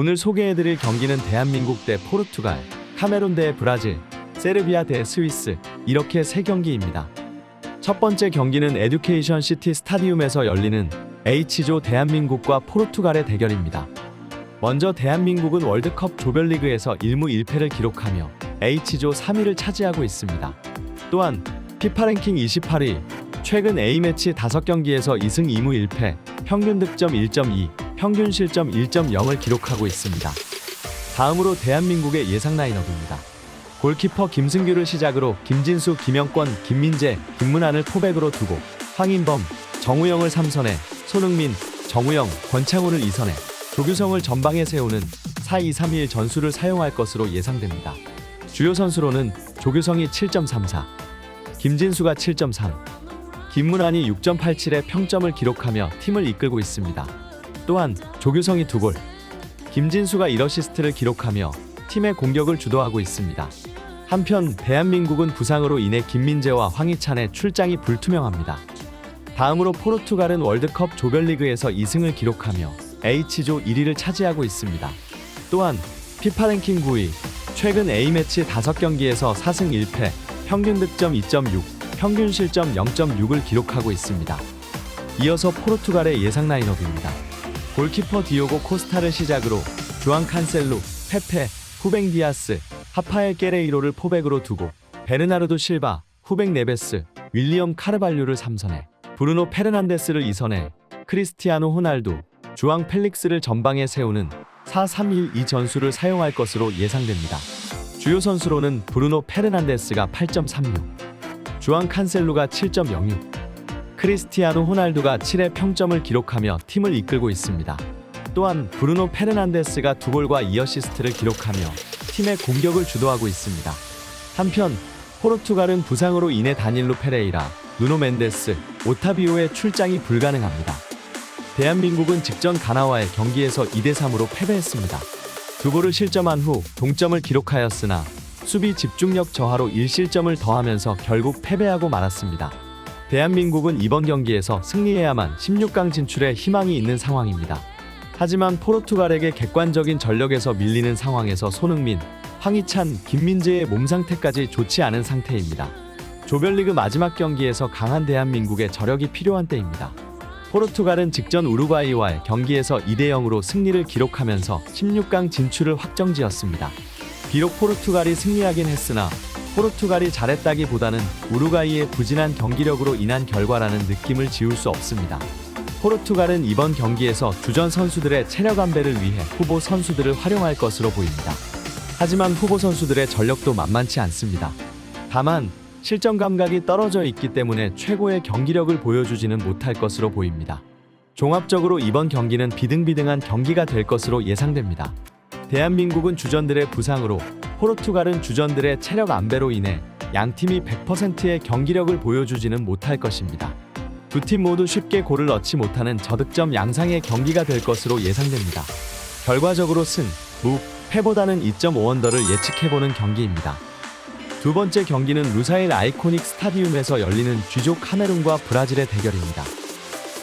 오늘 소개해드릴 경기는 대한민국 대 포르투갈, 카메룬 대 브라질, 세르비아 대 스위스 이렇게 세 경기입니다. 첫 번째 경기는 에듀케이션 시티 스타디움에서 열리는 H조 대한민국과 포르투갈의 대결입니다. 먼저 대한민국은 월드컵 조별리그에서 1무 1패를 기록하며 H조 3위를 차지하고 있습니다. 또한 피파 랭킹 28위, 최근 A매치 5경기에서 2승 2무 1패, 평균 득점 1.2, 평균 실점 1.0을 기록하고 있습니다. 다음으로 대한민국의 예상 라인업입니다. 골키퍼 김승규를 시작으로 김진수, 김영권, 김민재, 김문환을 포백으로 두고 황인범, 정우영을 3선에 손흥민, 정우영, 권창훈을 2선에 조규성을 전방에 세우는 4-2-3-1 전술을 사용할 것으로 예상됩니다. 주요 선수로는 조규성이 7.34, 김진수가 7.3, 김문환이 6.87의 평점을 기록하며 팀을 이끌고 있습니다. 또한 조규성이 2골, 김진수가 1어시스트를 기록하며 팀의 공격을 주도하고 있습니다. 한편 대한민국은 부상으로 인해 김민재와 황희찬의 출장이 불투명합니다. 다음으로 포르투갈은 월드컵 조별리그에서 2승을 기록하며 H조 1위를 차지하고 있습니다. 또한 피파 랭킹 9위, 최근 A매치 5경기에서 4승 1패, 평균 득점 2.6, 평균 실점 0.6을 기록하고 있습니다. 이어서 포르투갈의 예상 라인업입니다. 골키퍼 디오고 코스타를 시작으로 주앙 칸셀루, 페페, 후뱅 디아스, 하파엘 깨레이로를 포백으로 두고 베르나르도 실바, 후뱅 네베스, 윌리엄 카르발류를 3선에 브루노 페르난데스를 2선에 크리스티아노 호날두, 주앙 펠릭스를 전방에 세우는 4-3-1-2 전술을 사용할 것으로 예상됩니다. 주요 선수로는 브루노 페르난데스가 8.36, 주앙 칸셀루가 7.06, 크리스티아노 호날두가 7의 평점을 기록하며 팀을 이끌고 있습니다. 또한 브루노 페르난데스가 두 골과 2어시스트를 기록하며 팀의 공격을 주도하고 있습니다. 한편 포르투갈은 부상으로 인해 다닐로 페레이라, 누노 멘데스, 오타비오의 출장이 불가능합니다. 대한민국은 직전 가나와의 경기에서 2대 3으로 패배했습니다. 두 골을 실점한 후 동점을 기록하였으나 수비 집중력 저하로 1실점을 더하면서 결국 패배하고 말았습니다. 대한민국은 이번 경기에서 승리해야만 16강 진출에 희망이 있는 상황입니다. 하지만 포르투갈에게 객관적인 전력에서 밀리는 상황에서 손흥민, 황희찬, 김민재의 몸 상태까지 좋지 않은 상태입니다. 조별리그 마지막 경기에서 강한 대한민국의 저력이 필요한 때입니다. 포르투갈은 직전 우루과이와의 경기에서 2대 0으로 승리를 기록하면서 16강 진출을 확정지었습니다. 비록 포르투갈이 승리하긴 했으나 포르투갈이 잘했다기보다는 우루과이의 부진한 경기력으로 인한 결과라는 느낌을 지울 수 없습니다. 포르투갈은 이번 경기에서 주전 선수들의 체력 안배를 위해 후보 선수들을 활용할 것으로 보입니다. 하지만 후보 선수들의 전력도 만만치 않습니다. 다만 실전 감각이 떨어져 있기 때문에 최고의 경기력을 보여주지는 못할 것으로 보입니다. 종합적으로 이번 경기는 비등비등한 경기가 될 것으로 예상됩니다. 대한민국은 주전들의 부상으로 포르투갈은 주전들의 체력 안배로 인해 양 팀이 100%의 경기력을 보여주지는 못할 것입니다. 두 팀 모두 쉽게 골을 넣지 못하는 저득점 양상의 경기가 될 것으로 예상됩니다. 결과적으로 승, 무, 패보다는 2.5언더를 예측해보는 경기입니다. 두 번째 경기는 루사일 아이코닉 스타디움에서 열리는 쥐조 카메룬과 브라질의 대결입니다.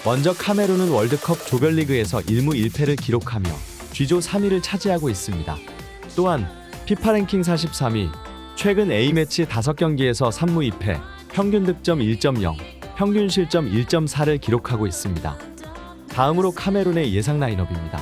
먼저 카메룬은 월드컵 조별리그에서 1무 1패를 기록하며 쥐조 3위를 차지하고 있습니다. 또한 피파 랭킹 43위, 최근 A매치 5경기에서 3무 2패, 평균 득점 1.0, 평균 실점 1.4를 기록하고 있습니다. 다음으로 카메룬의 예상 라인업입니다.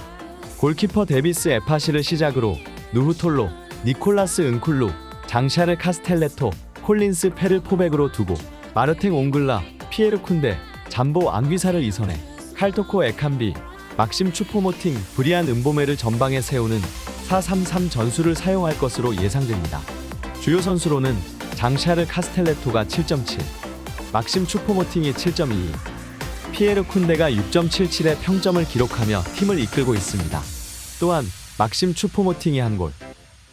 골키퍼 데비스 에파시를 시작으로 누후톨로, 니콜라스 은쿨루, 장샤르 카스텔레토, 콜린스 페를 포백으로 두고 마르탱 옹글라, 피에르 쿤데, 잠보 앙귀사를 이선해 칼토코 에칸비, 막심 추포모팅, 브리안 은보메를 전방에 세우는 4-3-3 전술을 사용할 것으로 예상됩니다. 주요 선수로는 장샤르 카스텔레토가 7.7, 막심 추포모팅이 7.2, 피에르 쿤데가 6.77의 평점을 기록하며 팀을 이끌고 있습니다. 또한 막심 추포모팅이 한 골,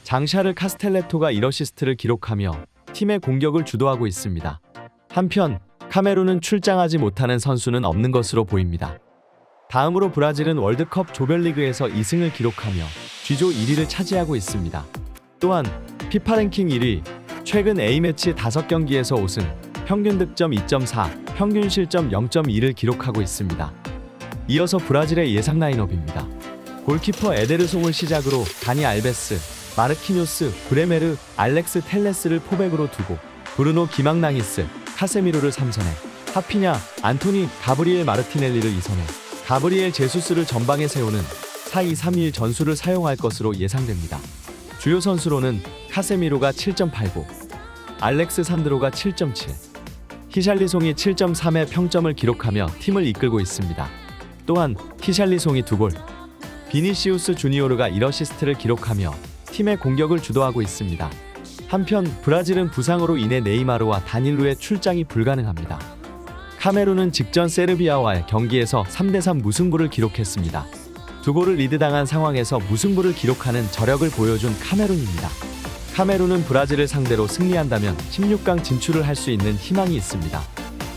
장샤르 카스텔레토가 1어시스트를 기록하며 팀의 공격을 주도하고 있습니다. 한편 카메룬은 출장하지 못하는 선수는 없는 것으로 보입니다. 다음으로 브라질은 월드컵 조별리그에서 2승을 기록하며 G조 1위를 차지하고 있습니다. 또한 피파 랭킹 1위, 최근 A매치 5경기에서 5승, 평균 득점 2.4, 평균 실점 0.2를 기록하고 있습니다. 이어서 브라질의 예상 라인업입니다. 골키퍼 에데르송을 시작으로 다니 알베스, 마르키뇨스, 브레메르, 알렉스 텔레스를 포백으로 두고 브루노 기망낭이스, 카세미로를 3선에 하피냐, 안토니, 가브리엘 마르티넬리를 2선에 가브리엘 제수스를 전방에 세우는 4-2-3-1 전술을 사용할 것으로 예상됩니다. 주요 선수로는 카세미로가 7.89, 알렉스 산드로가 7.7, 히샬리송이 7.3의 평점을 기록하며 팀을 이끌고 있습니다. 또한 히샬리송이 2골, 비니시우스 주니오르가 1어시스트를 기록하며 팀의 공격을 주도하고 있습니다. 한편 브라질은 부상으로 인해 네이마르와 다닐루의 출장이 불가능합니다. 카메룬은 직전 세르비아와의 경기에서 3대3 무승부를 기록했습니다. 두 골을 리드당한 상황에서 무승부를 기록하는 저력을 보여준 카메룬입니다. 카메룬은 브라질을 상대로 승리한다면 16강 진출을 할 수 있는 희망이 있습니다.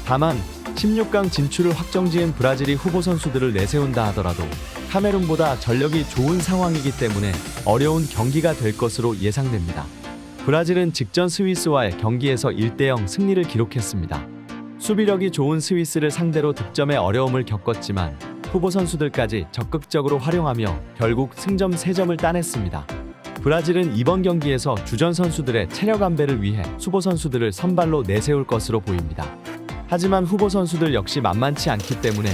다만 16강 진출을 확정지은 브라질이 후보 선수들을 내세운다 하더라도 카메룬보다 전력이 좋은 상황이기 때문에 어려운 경기가 될 것으로 예상됩니다. 브라질은 직전 스위스와의 경기에서 1대0 승리를 기록했습니다. 수비력이 좋은 스위스를 상대로 득점에 어려움을 겪었지만 후보 선수들까지 적극적으로 활용하며 결국 승점 3점을 따냈습니다. 브라질은 이번 경기에서 주전 선수들의 체력 안배를 위해 수보 선수들을 선발로 내세울 것으로 보입니다. 하지만 후보 선수들 역시 만만치 않기 때문에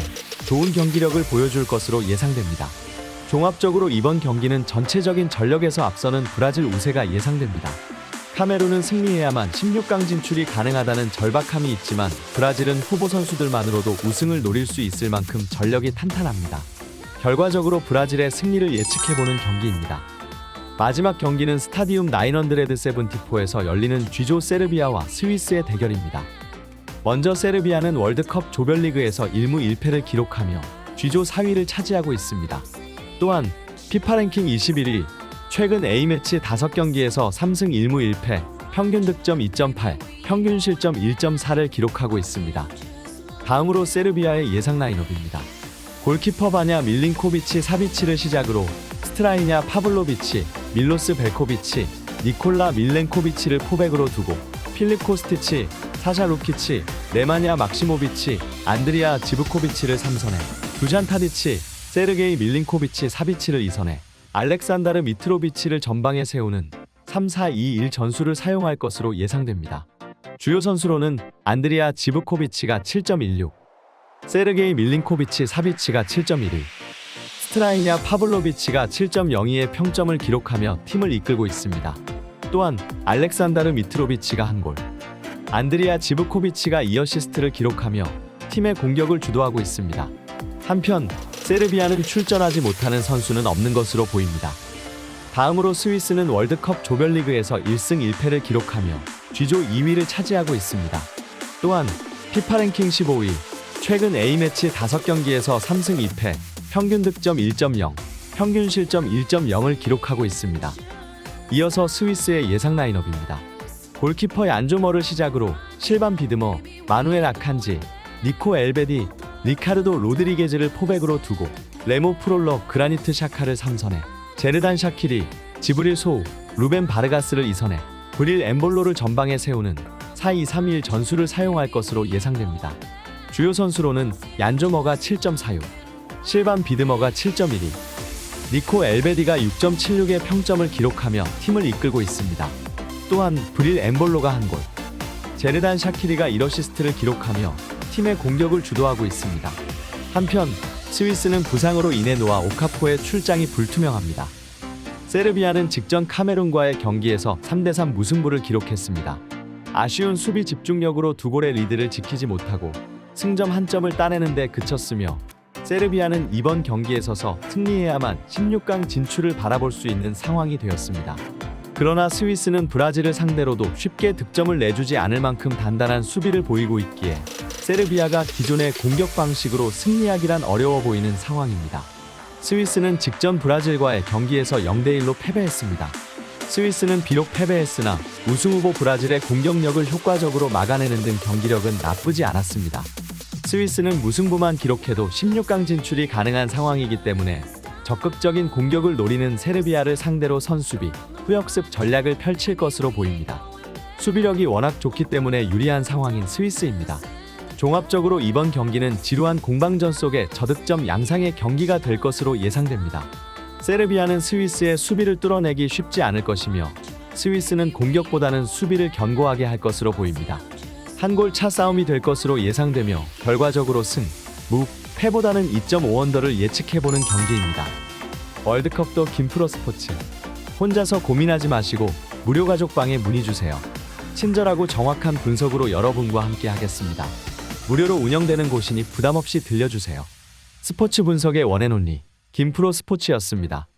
좋은 경기력을 보여줄 것으로 예상됩니다. 종합적으로 이번 경기는 전체적인 전력에서 앞서는 브라질 우세가 예상됩니다. 카메룬은 승리해야만 16강 진출이 가능하다는 절박함이 있지만 브라질은 후보 선수들만으로도 우승을 노릴 수 있을 만큼 전력이 탄탄합니다. 결과적으로 브라질의 승리를 예측해보는 경기입니다. 마지막 경기는 스타디움 나인언드레드 세븐티포에서 열리는 쥐조 세르비아와 스위스의 대결입니다. 먼저 세르비아는 월드컵 조별리그에서 1무 1패를 기록하며 쥐조 4위를 차지하고 있습니다. 또한 피파 랭킹 21위, 최근 A매치 5경기에서 3승 1무 1패, 평균 득점 2.8, 평균 실점 1.4를 기록하고 있습니다. 다음으로 세르비아의 예상 라인업입니다. 골키퍼 바냐 밀린코비치 사비치를 시작으로 스트라이냐 파블로비치, 밀로스 벨코비치, 니콜라 밀렌코비치를 포백으로 두고 필립 코스티치, 사샤 루키치, 네마냐 막시모비치, 안드리아 지브코비치를 3선에 두잔 타디치, 세르게이 밀린코비치 사비치를 2선에 알렉산다르 미트로비치를 전방에 세우는 3-4-2-1 전술을 사용할 것으로 예상됩니다. 주요 선수로는 안드리아 지브코비치가 7.16, 세르게이 밀린코비치 사비치가 7.12, 스트라이냐 파블로비치가 7.02의 평점을 기록하며 팀을 이끌고 있습니다. 또한 알렉산다르 미트로비치가 한 골, 안드리아 지브코비치가 2어시스트를 기록하며 팀의 공격을 주도하고 있습니다. 한편 세르비아는 출전하지 못하는 선수는 없는 것으로 보입니다. 다음으로 스위스는 월드컵 조별리그에서 1승 1패를 기록하며 G조 2위를 차지하고 있습니다. 또한 피파 랭킹 15위, 최근 A매치 5경기에서 3승 2패, 평균 득점 1.0, 평균 실점 1.0을 기록하고 있습니다. 이어서 스위스의 예상 라인업입니다. 골키퍼 얀조머를 시작으로 실반 비드머, 마누엘 아칸지, 니코 엘베디, 리카르도 로드리게즈를 포백으로 두고 레모 프롤러 그라니트 샤카를 3선에 제르단 샤키리, 지브릴 소우, 루벤 바르가스를 2선에 브릴 엠볼로를 전방에 세우는 4-2-3-1 전술을 사용할 것으로 예상됩니다. 주요 선수로는 얀조머가 7.46, 실반 비드머가 7.12, 니코 엘베디가 6.76의 평점을 기록하며 팀을 이끌고 있습니다. 또한 브릴 엠볼로가 한 골, 제르단 샤키리가 1어시스트를 기록하며 팀의 공격을 주도하고 있습니다. 한편 스위스는 부상으로 인해 노아 오카포의 출장이 불투명합니다. 세르비아는 직전 카메룬과의 경기에서 3대3 무승부를 기록했습니다. 아쉬운 수비 집중력으로 두 골의 리드를 지키지 못하고 승점 한 점을 따내는 데 그쳤으며 세르비아는 이번 경기에 서서 승리해야만 16강 진출을 바라볼 수 있는 상황이 되었습니다. 그러나 스위스는 브라질을 상대로도 쉽게 득점을 내주지 않을 만큼 단단한 수비를 보이고 있기에 세르비아가 기존의 공격 방식으로 승리하기란 어려워 보이는 상황입니다. 스위스는 직전 브라질과의 경기에서 0대1로 패배했습니다. 스위스는 비록 패배했으나 우승 후보 브라질의 공격력을 효과적으로 막아내는 등 경기력은 나쁘지 않았습니다. 스위스는 무승부만 기록해도 16강 진출이 가능한 상황이기 때문에 적극적인 공격을 노리는 세르비아를 상대로 선수비, 후역습 전략을 펼칠 것으로 보입니다. 수비력이 워낙 좋기 때문에 유리한 상황인 스위스입니다. 종합적으로 이번 경기는 지루한 공방전 속에 저득점 양상의 경기가 될 것으로 예상됩니다. 세르비아는 스위스의 수비를 뚫어내기 쉽지 않을 것이며 스위스는 공격보다는 수비를 견고하게 할 것으로 보입니다. 한 골 차 싸움이 될 것으로 예상되며 결과적으로 승, 무, 패보다는 2.5언더를 예측해보는 경기입니다. 월드컵도 김프로 스포츠. 혼자서 고민하지 마시고 무료 가족방에 문의 주세요. 친절하고 정확한 분석으로 여러분과 함께 하겠습니다. 무료로 운영되는 곳이니 부담 없이 들려주세요. 스포츠 분석의 원앤 온리 김프로 스포츠였습니다.